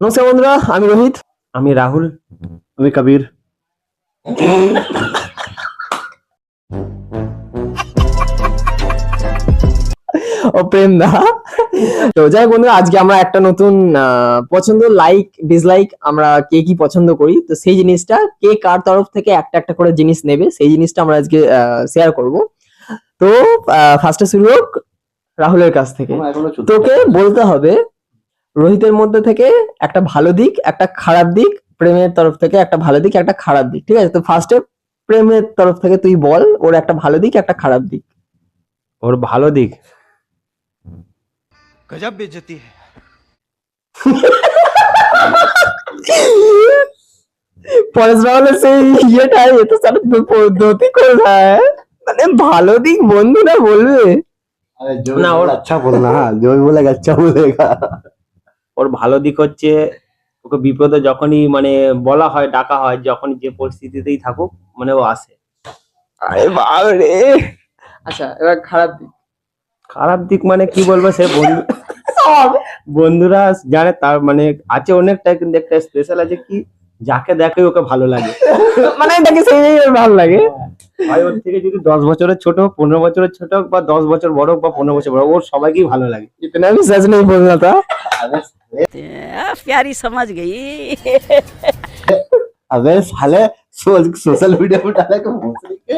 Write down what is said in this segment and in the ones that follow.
নমস্কার বন্ধুরা আমি রোহিত। আমি রাহুল। আমি কবির। ও প্রেম দা। তো যাই বন্ধুরা আজকে আমরা একটা নতুন আহ, পছন্দ লাইক ডিসলাইক আমরা কে কি পছন্দ করি তো সেই জিনিসটা কে কার তরফ থেকে একটা একটা করে জিনিস নেবে সেই জিনিসটা আমরা আজকে শেয়ার করব। তো ফার্স্টে শুরু হোক রাহুলের কাছ থেকে। তোকে বলতে হবে রোহিতের মধ্যে থেকে একটা ভালো দিক একটা খারাপ দিক প্রেমের তরফ থেকে একটা ভালো দিক একটা খারাপ দিক ঠিক আছে? তো ফার্স্টে প্রেমের তরফ থেকে তুই বল ওর একটা ভালো দিক একটা খারাপ দিক। ওর ভালো দিক? গজব বেজতি পরেশ রাওয়ালের সেই ইয়েটাই এ তো সারা পদ্ধতি কোথায় মানে ভালো দিক বন্ধু না বলবে না ওর আচ্ছা বল না হ্যাঁ, জয় বলে আচ্ছা গেছে ওর ভালো দিক হচ্ছে ওকে বিপদে যখনই মানে বলা হয় ডাকা হয় যখন যে পরিস্থিতিতেই থাকুক মানে ও আসে। আরে বাবারে আচ্ছা এবার খারাপ দিক। খারাপ দিক মানে কি বলব সে বন্ধু বন্ধুরা জানে তার মানে আছে অনেকটা কিন্তু একটা স্পেশাল আছে কি যাকে দেখে ওকে ভালো লাগে। মানে তাকে সেই ভালো লাগে। ভাই ওর থেকে যদি দশ বছরের ছোট হোক পনেরো বছরের ছোট হোক বা দশ বছর বড় হোক বা পনেরো বছর বড় ওর সবাইকেই ভালো লাগে। ইতনা বিশ্বাস নেই বললাম प्यारी समझ गई अबे साले सो- सोशल मीडिया पे डाले को भोसड़ी के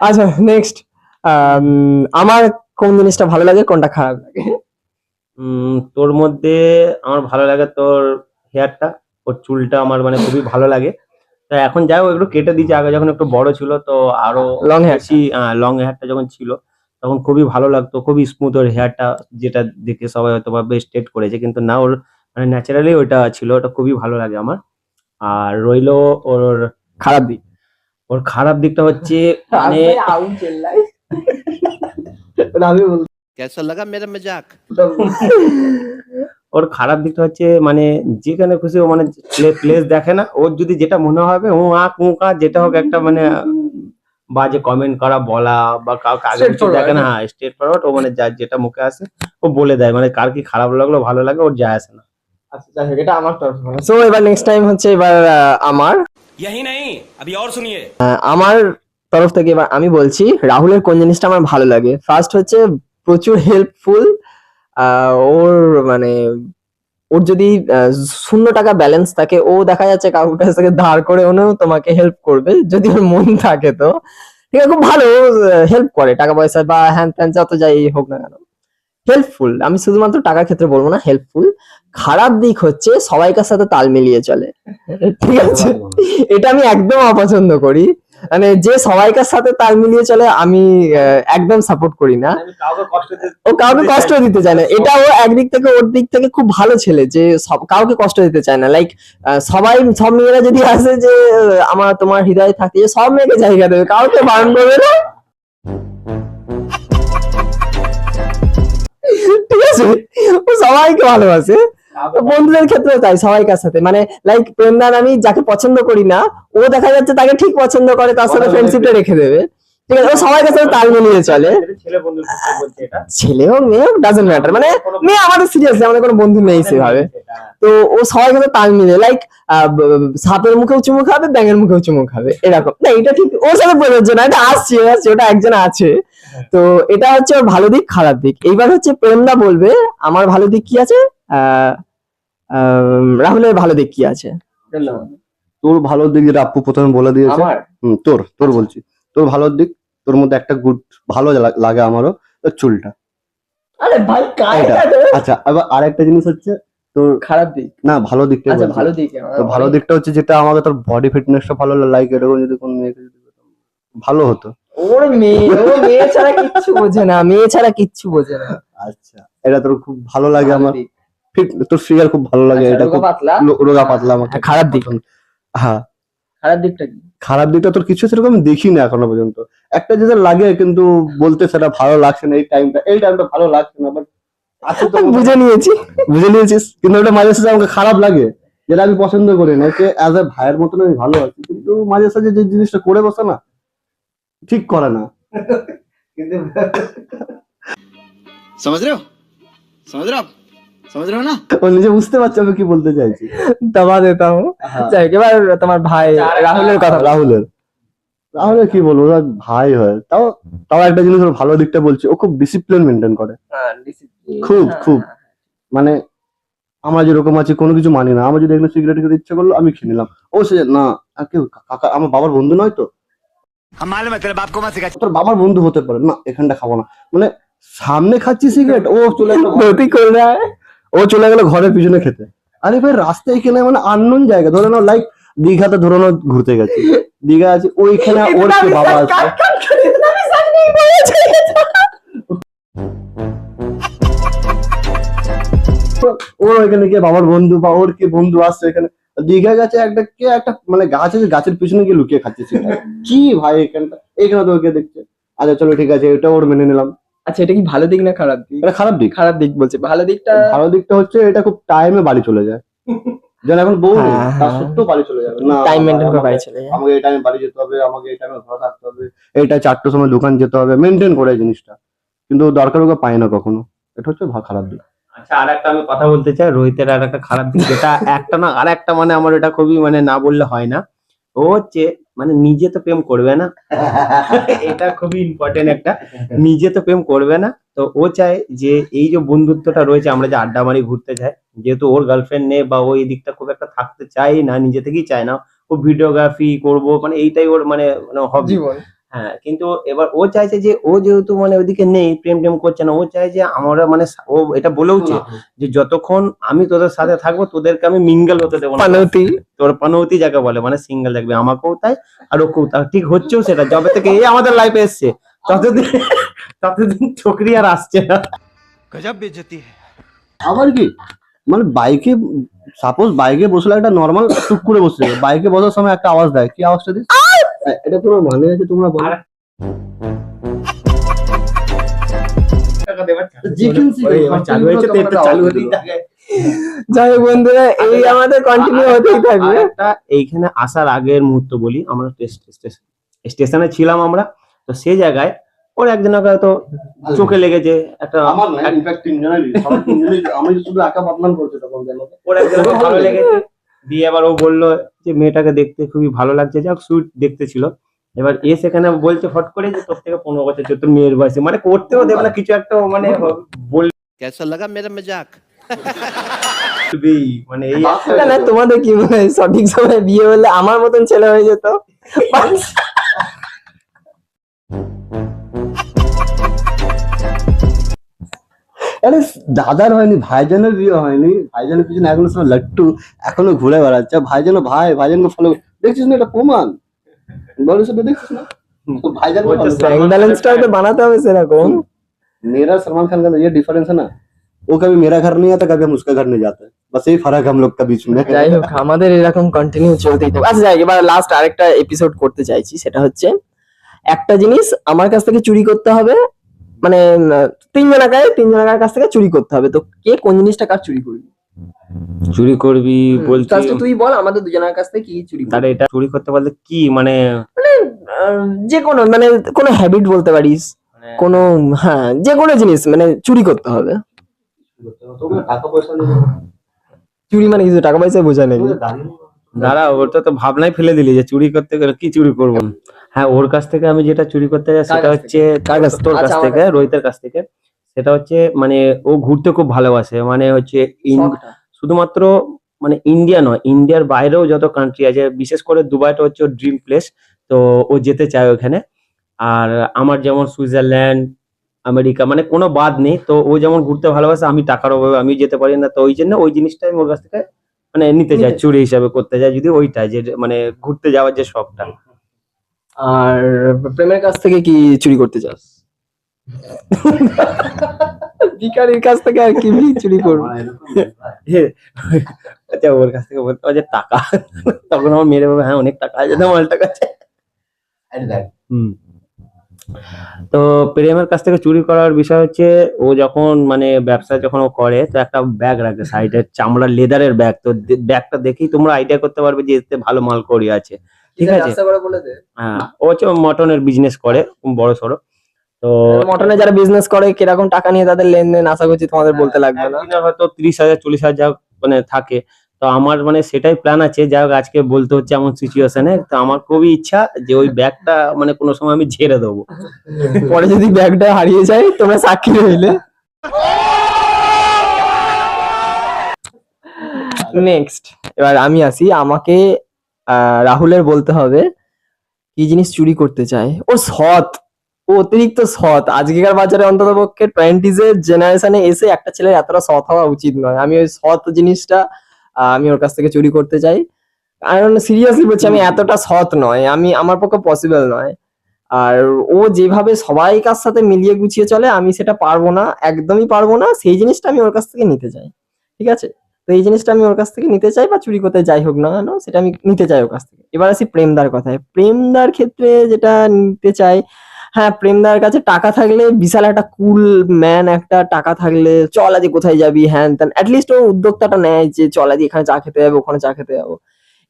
আচ্ছা নেক্সট আমার কোন জিনিসটা ভালো লাগে কোনটা খারাপ লাগে উম, তোর মধ্যে আমার ভালো লাগে তোর হেয়ারটা ওর চুলটা আমার মানে খুবই ভালো লাগে তো এখন যাই হোক একটু কেটে দিয়েছে আগে যখন একটু বড় ছিল তো আরো লং হেয়ার বেশি লং হেয়ারটা যখন ছিল তখন খুবই ভালো লাগতো খুবই স্মুথ ওর হেয়ারটা যেটা দেখে সবাই হয়তো ভাবে স্ট্রেট করেছে কিন্তু না ওর মানে ন্যাচারালি ওইটা ছিল ওটা খুবই ভালো লাগে আমার আর রইলো ওর খারাপ দিক ওর খারাপ দিকটা হচ্ছে মানে আমি বল कैसा लगा मेरा मजाक ওর খারাপ দিকটা হচ্ছে মানে যেখানে খুশি ও মানে প্লেস দেখে না ওর যদি যেটা মনে হবে ও আঁক মুখা যেটা হোক একটা মানে বাজে কমেন্ট করা বলা বা কাউকে আগে Straight কিছু forward, দেখে না হ্যাঁ স্টেট ফরওয়ার্ড ও মানে যার যেটা মুখে আসে ও বলে দেয় মানে কার কি খারাপ লাগলো ভালো লাগে ওর যায় আসে না আচ্ছা যাই হোক এটা আমার তরফ থেকে সো এবার নেক্সট টাইম হচ্ছে এবার আহ, আমার यही नहीं अभी और सुनिए আহ, আমার তরফ থেকে এবার আমি বলছি রাহুলের কোন জিনিসটা আমার ভালো লাগে ফার্স্ট হচ্ছে প্রচুর হেল্পফুল ওর মানে ওর যদি শূন্য টাকা ব্যালেন্স থাকে ও দেখা যাচ্ছে কাকুর কাছ থেকে ধার করে ওনেও তোমাকে হেল্প করবে যদি ওর মন থাকে তো। ঠিক আছে খুব ভালো হেল্প করে টাকা পয়সা বা হ্যান ত্যান যত যাই হোক না কেন। হেল্পফুল আমি শুধুমাত্র টাকার ক্ষেত্রে বলব না হেল্পফুল খারাপ দিক হচ্ছে সবাইকার সাথে তাল মিলিয়ে চলে। ঠিক আছে? এটা আমি একদম অপছন্দ করি। মানে যে সবাইকার সাথে তাল মিলিয়ে চলে আমি একদম সাপোর্ট করি না। ও কাউকে কষ্ট দিতে চায় না। এটা ও একদিক থেকে ওর দিক থেকে খুব ভালো ছেলে যে সব কাউকে কষ্ট দিতে চায় না। লাইক সবাই সব মেয়েরা যদি আসে যে আমার তোমার হৃদয়ে থাকে যে সব মেয়েকে জায়গা দেবে। কাউকে বারণ করবে না। ঠিক আছে? ও সবাইকে ভালোবাসে। বন্ধুদের ক্ষেত্রেও তাই সবাইকার সাথে? মানে লাইক প্রেমদান আমি যাকে পছন্দ করি না ও দেখা যাচ্ছে তাকে ঠিক পছন্দ করে তার সাথে ফ্রেন্ডশিপটা রেখে দেবে। ঠিক আছে ও সবাইকার সাথে তাল মিলিয়ে চলে। ছেলে হোক মেয়ে হোক ডাজেন্ট ম্যাটার মানে মেয়ে আমাদের সিরিয়াসলি আমাদের কোনো বন্ধু নেই সেভাবে। তো ও সবাই কিন্তু তাল মিলে লাইক সাপের মুখেও চুমু খাবে ব্যাঙের মুখেও চুমু খাবে এরকম। না এটা ঠিক ওর সাথে প্রযোজ্য না এটা আসছে আসছে ওটা একজন আছে। তো এটা হচ্ছে ওর ভালো দিক খারাপ দিক। এইবার হচ্ছে প্রেমদা বলবে আমার ভালো দিক কি আছে? আহ, রাহুলের ভালো দিক কি আছে? তোর ভালো দিক যেটা আপু প্রথমে বলে দিয়েছে। তোর তোর বলছি। তোর ভালো দিক তোর মধ্যে একটা গুড ভালো লাগে আমারও তোর চুলটা। আরে ভাই এটা। আচ্ছা এবার আরেকটা জিনিস হচ্ছে তোর খারাপ দিক? না ভালো দিকটা আচ্ছা ভালো দিক তো ভালো দিকটা হচ্ছে যেটা আমাকে তোর বডি ফিটনেসটা ভালো লাগে এরকম যদি কোনো মেয়েকে যদি ভালো হতো। ওর মেয়ে ও মেয়ে ছাড়া কিচ্ছু বোঝে না মেয়ে ছাড়া কিচ্ছু বোঝে না। আচ্ছা এটা তোর খুব ভালো লাগে আমার। তোর ফিগার খুব ভালো লাগে আচ্ছা, এটা খুব রোগা পাতলা আমাকে হ্যাঁ, খারাপ দিক। হ্যাঁ। খারাপ দিকটা কি? খারাপ দিকটা তোর কিছু সেরকম দেখি না এখনও পর্যন্ত। একটা যেটা লাগে কিন্তু বলতে সেটা ভালো লাগছে না এই টাইমটা এই টাইমটা ভালো লাগছে না বাট বুঝে নিয়েছি। বুঝে নিয়েছিস কিন্তু ওটা মাঝে সাথে আমাকে খারাপ লাগে যেটা আমি পছন্দ করি না। যে অ্যাজ এ ভাইয়ের মতন আমি ভালো আছি কিন্তু মাঝে সাথে যে জিনিসটা করে বসে না ঠিক করে না। কিন্তু সমাজ রে সমাজ রে समझ रहे हो ना ও নিজে বুঝতে পারছে আমি কি বলতে চাইছি দবা দেতা হো যাই হোক, এবার তোমার ভাই রাহুলের কথা বলো। রাহুলের রাহুলের কি বলবো ওরা ভাই হয় তাও তাও একটা জিনিস ওর ভালো দিকটা বলছি ও খুব ডিসিপ্লিন মেনটেন করে হ্যাঁ, discipline, খুব, হ্যাঁ, খুব। হ্যাঁ। মানে আমরা যেরকম আছি কোনো কিছু মানি না আমার যদি এগুলো সিগারেট খেতে ইচ্ছে করলো আমি খেয়ে নিলাম ও সে না আর কেউ কাকা আমার বাবার বন্ধু নয় তো हम मालूम है तेरे बाप को मत सिखा তোর বাবার বন্ধু হতে পারে না এখানটা খাবো না মানে সামনে খাচ্ছি সিগারেট ও চলে গেলো ধুতি করে দেয় ও চলে গেল ঘরের পিছনে খেতে। আরে ভাই রাস্তায় এখানে মানে আননোন জায়গা। ধরে নাও লাইক দীঘাতে ধরে নাও ঘুরতে গেছি। দীঘা আছে ওইখানে ওর কি বাবা আছে। ওর ওইখানে গিয়ে বাবার বন্ধু বা ওর কি বন্ধু আসছে এখানে। দীঘা গেছে একটা কে একটা মানে গাছ আছে গাছের পিছনে গিয়ে লুকিয়ে খাচ্ছে কি ভাই এখানটা? এখানে তো ওকে দেখছে। আচ্ছা চলো ঠিক আছে এটা ওর মেনে নিলাম। আচ্ছা এটা কি ভালো দিক না খারাপ দিক? এটা খারাপ দিক। খারাপ দিক বলছে। ভালো দিকটা ভালো দিকটা হচ্ছে এটা খুব টাইমে বাড়ি চলে যায়। যেন এখন বউ নেই, হ্যাঁ, তার হ্যাঁ। সত্ত্বেও বাড়ি চলে যাবে। না টাইম মেনটেন করে বাড়ি চলে যায়। আমাকে এই টাইমে বাড়ি যেতে হবে আমাকে এই টাইমে ঘরে থাকতে হবে এইটা চারটার সময় দোকান যেতে হবে মেনটেন করে এই জিনিসটা। কিন্তু দরকার ওকে পায় না কখনো। এটা হচ্ছে খারাপ দিক। আচ্ছা আর একটা আমি কথা বলতে চাই রোহিতের আর একটা খারাপ দিক যেটা একটা না আর একটা মানে আমার এটা খুবই মানে না বললে হয় না। ও হচ্ছে মানে নিজে তো প্রেম করবে না। এটা খুবই ইম্পর্টেন্ট একটা। নিজে তো প্রেম করবে না। তো ও চায় যে এই যে বন্ধুত্বটা রয়েছে আমরা যে আড্ডা মারি ঘুরতে যাই যেহেতু ওর গার্লফ্রেন্ড নেই বা ওই এই দিকটা খুব একটা থাকতে চাই না নিজে থেকেই চায় না। ও ভিডিওগ্রাফি করব মানে এইটাই ওর মানে হবি জীবন। হ্যাঁ কিন্তু এবার ও চাইছে যে ও যেহেতু মানে ওইদিকে নেই প্রেম টেম করছে না ও চাই যে আমরা মানে ও এটা বলেওছে যে যতক্ষণ আমি তোদের সাথে থাকব তোদেরকে আমি মিঙ্গেল হতে দেবো পানৌতি। তোর পানৌতি যাকে বলে মানে সিঙ্গেল দেখবে আমাকেও তাই আর ওকেও তাই। ঠিক হচ্ছেও সেটা যবে থেকে এই আমাদের লাইফে এসছে। ততদিন ততদিন চকরি আর আসছে না। গজব বেজতি আবার কি? মানে বাইকে সাপোজ বাইকে বসলে একটা নর্মাল টুক করে বসে বাইকে বসার সময় একটা আওয়াজ দেয়। কি আওয়াজটা দিস? এটা তোমার মানে আছে তোমরা বলো। যাই বন্ধুরা এই আমাদের কন্টিনিউ হতেই থাকবে। এইখানে আসার আগের মুহূর্ত বলি আমরা স্টেশনে ছিলাম আমরা তো সেই জায়গায় ওর একজনের হয়তো চোখে লেগেছে একটা আমার না ইনফ্যাক্ট তিনজনেরই। আমি শুধু একা বদনাম করছে তখন ওর একজনকে ভালো লেগেছে। দিয়ে এবার ও বলল যে মেয়েটাকে দেখতে খুবই ভালো লাগছে। যাক সুইট দেখতে ছিল। এবার এ সেখানে বলছে হট করে যে তোর থেকে পনেরো বছর তোর মেয়ের বয়সে। মানে করতেও দেবে না কিছু একটা মানে বল কেসা লাগা মেরা মজাক মানে এই না তোমাদের কি সঠিক সময় বিয়ে হলে আমার মতন ছেলে হয়ে যেত? আরে দাদার হয়নি ভাইজানের বিয়ে হয়নি ভাইজানের পিছনে এখনো সব লাট্টু এখনো ঘুরে বেড়াচ্ছে আর ভাইজান ভাই ভাইজানকে ফলো দেখছিস না এটা প্রমাণ বলো সেটা দেখছিস না তো ভাইজান ও হচ্ছে ব্যাংক ব্যালেন্সটা হয়তো বানাতে হবে সেরকম मेरा सलमान खान का ये डिफरेंस है ना वो कभी मेरा घर नहीं आता कभी हम उसका घर नहीं जाते बस यही फर्क है हम लोग का बीच में যাই হোক আমাদের এরকম কন্টিনিউ চলতেই থাকবে আচ্ছা যাই হোক, এবার লাস্ট আরেকটা এপিসোড করতে চাইছি সেটা হচ্ছে একটা জিনিস আমার কাছ থেকে চুরি করতে হবে মানে উম, তিনজনাকায় তিনজনাকার কাছ থেকে চুরি করতে হবে। তো কে কোন জিনিসটা কার চুরি করবি? চুরি করবি বলছি তুই বল আমাদের দুজনের কাছ থেকে কি চুরি করবি? তাহলে এটা চুরি করতে বলতে কি মানে আহ, যে কোনো মানে কোনো হ্যাবিট বলতে পারিস। মানে কোনো হ্যাঁ যে কোনো জিনিস মানে চুরি করতে হবে। চুরি মানে কিছু টাকা পয়সা বোঝা নেই। দাঁড়া ওটা তো ভাবনাই ফেলে দিলি যে চুরি করতে গেলে কি চুরি করব? হ্যাঁ ওর কাছ থেকে আমি যেটা চুরি করতে যাই সেটা হচ্ছে তোর কাছ আচ্ছা, থেকে রোহিতের কাছ থেকে। সেটা হচ্ছে মানে ও ঘুরতে খুব ভালোবাসে। মানে হচ্ছে শুধুমাত্র মানে ইন্ডিয়া নয় ইন্ডিয়ার বাইরেও যত কান্ট্রি আছে বিশেষ করে দুবাইটা হচ্ছে ওর ড্রিম প্লেস তো ও যেতে চায় ওখানে। আর আমার যেমন সুইজারল্যান্ড আমেরিকা মানে কোনো বাদ নেই তো ও যেমন ঘুরতে ভালোবাসে আমি টাকার অভাবে আমি যেতে পারি না তো ওই জন্য ওই জিনিসটা আমি ওর কাছ থেকে মানে নিতে চাই চুরি হিসাবে করতে চাই যদি ওইটাই যে মানে ঘুরতে যাওয়ার যে শখটা। আর প্রেমের কাছ থেকে কি চুরি করতে চাস? ভিকারির কাছ থেকে আর কি চুরি করব? আচ্ছা ওর কাছ থেকে বলতে যে টাকা। তখন আমার মেরে বলবে হ্যাঁ অনেক টাকা আছে মাল টাকা আছে। হুম। তো প্রেমের কাছ থেকে চুরি করার বিষয় হচ্ছে ও যখন মানে ব্যবসা যখন ও করে তো একটা ব্যাগ রাখে সাইডে চামড়ার লেদারের ব্যাগ তো ব্যাগটা দেখেই তোমরা আইডিয়া করতে পারবে যে এতে ভালো মাল করি আছে। ঠিক আছে হ্যাঁ ও হচ্ছে মটনের বিজনেস করে বড় সড়ো। তো মটনে যারা বিজনেস করে কীরকম টাকা নিয়ে তাদের লেনদেন আশা করছি তোমাদের বলতে লাগবে না। হয়তো তিরিশ হাজার চল্লিশ হাজার মানে থাকে। তো আমার মানে সেটাই প্ল্যান আছে। যাই হোক আজকে বলতে হচ্ছে এমন সিচুয়েশনে তো আমার খুবই ইচ্ছা যে ওই ব্যাগটা মানে কোনো সময় আমি ঝেড়ে দেবো। পরে যদি ব্যাগটা হারিয়ে যায় তোমরা সাক্ষী রইলে। নেক্সট এবার আমি আসি। আমাকে আহ, রাহুলের বলতে হবে কি জিনিস চুরি করতে চায়? ও সৎ! অতিরিক্ত সৎ। আজকেকার বাজারে অন্তত পক্ষে টোয়েন্টিজ এর জেনারেশনে এসে একটা ছেলের এতটা সৎ হওয়া উচিত নয়। আমি ওই সৎ জিনিসটা আমি ওর কাছ থেকে চুরি করতে চাই। কারণ সিরিয়াসলি বলছি, আমি এতটা সৎ নয়। আমি, আমার পক্ষে পসিবল নয়। আর ও যেভাবে সবাইকার সাথে মিলিয়ে গুছিয়ে চলে, আমি সেটা পারব না, একদমই পারব না। সেই জিনিসটা আমি ওর কাছ থেকে নিতে চাই। ঠিক আছে? তো এই জিনিসটা আমি ওর কাছ থেকে নিতে চাই বা চুরি করতে যাই হোক না কেন, সেটা আমি নিতে চাই ওর কাছ থেকে। এবার আসি প্রেমদার কথায়। প্রেমদার ক্ষেত্রে যেটা নিতে চাই হ্যাঁ প্রেমদার কাছে টাকা থাকলে বিশাল একটা কুল ম্যান একটা টাকা থাকলে চল আজ কোথায় যাবি, হ্যান ত্যান। অ্যাটলিস্ট ও উদ্যোক্তাটা নেয় যে চল আজ এখানে চা খেতে যাব, ওখানে চা খেতে যাব।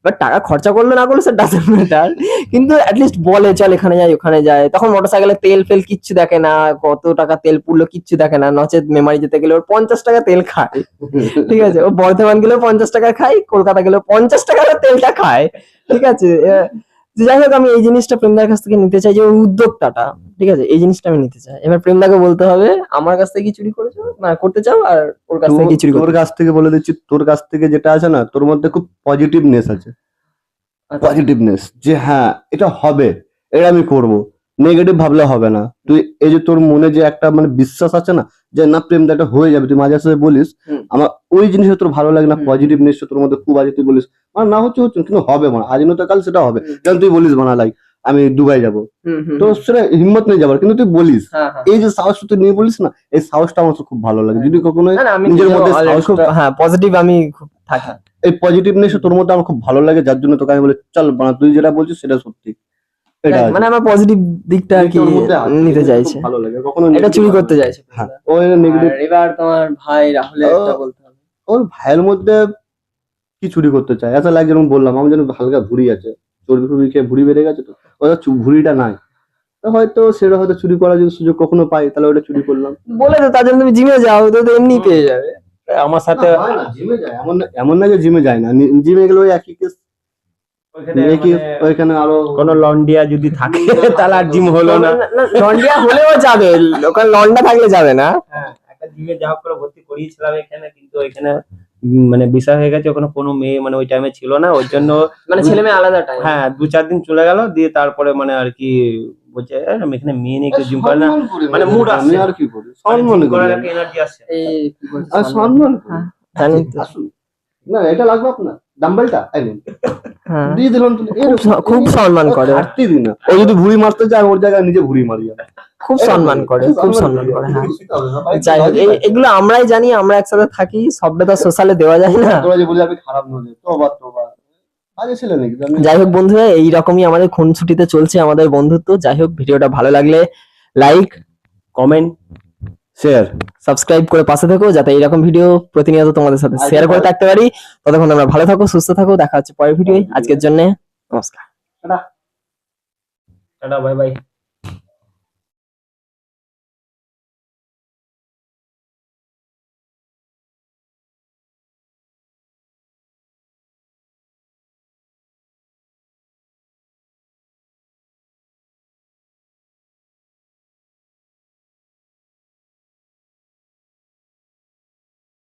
এবার টাকা খরচা করলে না করলে সে ডাজেন্ট ম্যাটার কিন্তু অ্যাটলিস্ট বলে, চল এখানে যাই, ওখানে যায় তখন মোটরসাইকেলে তেল ফেল কিচ্ছু দেখে না, কত টাকা তেল পুড়লো কিচ্ছু দেখে না। নচেত মেমারি যেতে গেলে ওর পঞ্চাশ টাকা তেল খায়। ঠিক আছে, ও বর্ধমান গেলেও পঞ্চাশ টাকা খায়, কলকাতা গেলেও পঞ্চাশ টাকার তেলটা খায়। ঠিক আছে যাই হোক আমি এই জিনিসটা প্রেমদার কাছ থেকে নিতে চাই যে ওর উদ্যোক্তাটা ঠিক আছে? এই জিনিসটা আমি নিতে চাই। এবার প্রেমদাকে বলতে হবে আমার কাছ থেকে কি চুরি করেছ? না করতে চাও আর ওর কাছ থেকে কি চুরি তোর করতে কাছ থেকে বলে দিচ্ছি তোর কাছ থেকে যেটা আছে না তোর মধ্যে খুব পজিটিভনেস আছে। আচ্ছা। পজিটিভনেস যে হ্যাঁ এটা হবে এটা আমি করব। নেগেটিভ ভাবলে হবে না। তুই এই যে তোর মনে যে একটা মানে বিশ্বাস আছে না যে না প্রেম এটা হয়ে যাবে তুই মাঝে সাথে বলিস আমার ওই জিনিসটা তোর ভালো লাগে না হুম। পজিটিভনেস তোর মধ্যে খুব আছে তুই বলিস মানে না হচ্ছে হচ্ছে কিন্তু হবে মানে আজ নয়তো কাল সেটা হবে। যেমন তুই বলিস বানা লাই আমি দুবাই যাব। তো সেটা হিম্মত নেই যাবার কিন্তু তুই বলিস। হ্যাঁ, হ্যাঁ। এই যে সাহস তুই নিয়ে বলিস না এই সাহসটা আমার খুব ভালো লাগে। যদি কখনো না, না, আমি নিজের মধ্যে হ্যাঁ পজিটিভ আমি খুব থাকি। এই পজিটিভনেস তোর মধ্যে আমার খুব ভালো লাগে যার জন্য তোকে আমি বলি চল বানা তুই যেটা বলছিস সেটা সত্যি। এটা মানে আমার পজিটিভ দিকটা আর কি নিতে চাইছে। ভালো লাগে কখনো এটা চুরি করতে চাইছে। হ্যাঁ ও নেগেটিভ এবার তোমার ভাই রাহুলের একটা বলতে হবে। ওর ভাইয়ের মধ্যে কি চুরি করতে চায়? এত লাগে যেরকম বললাম আমার যেন হালকা ভুড়ি আছে চর্বি ফর্বি খেয়ে ভুড়ি বেড়ে গেছে তো ওটা ভুড়িটা নাই। হয়তো সেটা হয়তো চুরি করার যদি সুযোগ কখনো পাই তাহলে ওটা চুরি করলাম। বলে তো তার জন্য তুমি জিমে যাও তো এমনি পেয়ে যাবে। আমার সাথে জিমে যায় এমন না এমন না যে জিমে যায় না জিমে গেলে ওই একই কেস ওইখানে মানে ওইখানে আরও কোনো লন্ডিয়া যদি থাকে তাহলে আর জিম হলো না। লন্ডিয়া হলেও যাবে। লন্ডা থাকলে যাবে না। হ্যাঁ একটা জিমে যা হোক ভর্তি করিয়েছিলাম এখানে কিন্তু এখানে মানে বিষয় হয়ে গেছে ওখানে কোনো মেয়ে মানে ওই টাইমে ছিল না ওই জন্য মানে ছেলে মেয়ে আলাদা টাইম হ্যাঁ দু চার দিন চলে গেল দিয়ে তারপরে মানে আর কি বলছে আমি এখানে মেয়ে নিয়ে জিম করে না। মানে ভাই, আসছে। আর কি করি? মানে সম্মান করার এনার্জি আসছে। সম্মান হ্যাঁ, আসুন। না এটা লাগবে আপনার। ডাম্বেলটা এই নিন। হ্যাঁ। দিয়ে দিলাম তো খুব সম্মান করে। না। ও যদি ভুড়ি মারতে যায় ওর জায়গায় নিজে ভুড়ি মারি খুব সম্মান করে খুব সম্মান করে হ্যাঁ। ব্যাপারটা যাই হোক এগুলো আমরাই জানি আমরা একসাথে থাকি সবটা তো সোশ্যালে দেওয়া যায় না। তোরা যে বলি আমি খারাপ তোবা তোবা। যাই হোক বন্ধুরা এইরকমই আমাদের খুনছুটিতে চলছে আমাদের বন্ধুত্ব। যাই হোক ভিডিওটা ভালো লাগলে লাইক কমেন্ট শেয়ার সাবস্ক্রাইব করে পাশে থাকো যাতে এরকম ভিডিও প্রতিনিয়ত তোমাদের সাথে শেয়ার করে থাকতে পারি। ততক্ষণ তোমরা ভালো থাকো সুস্থ থাকো দেখা হচ্ছে পরের ভিডিও আজকের জন্য নমস্কার। টাটা। Bye bye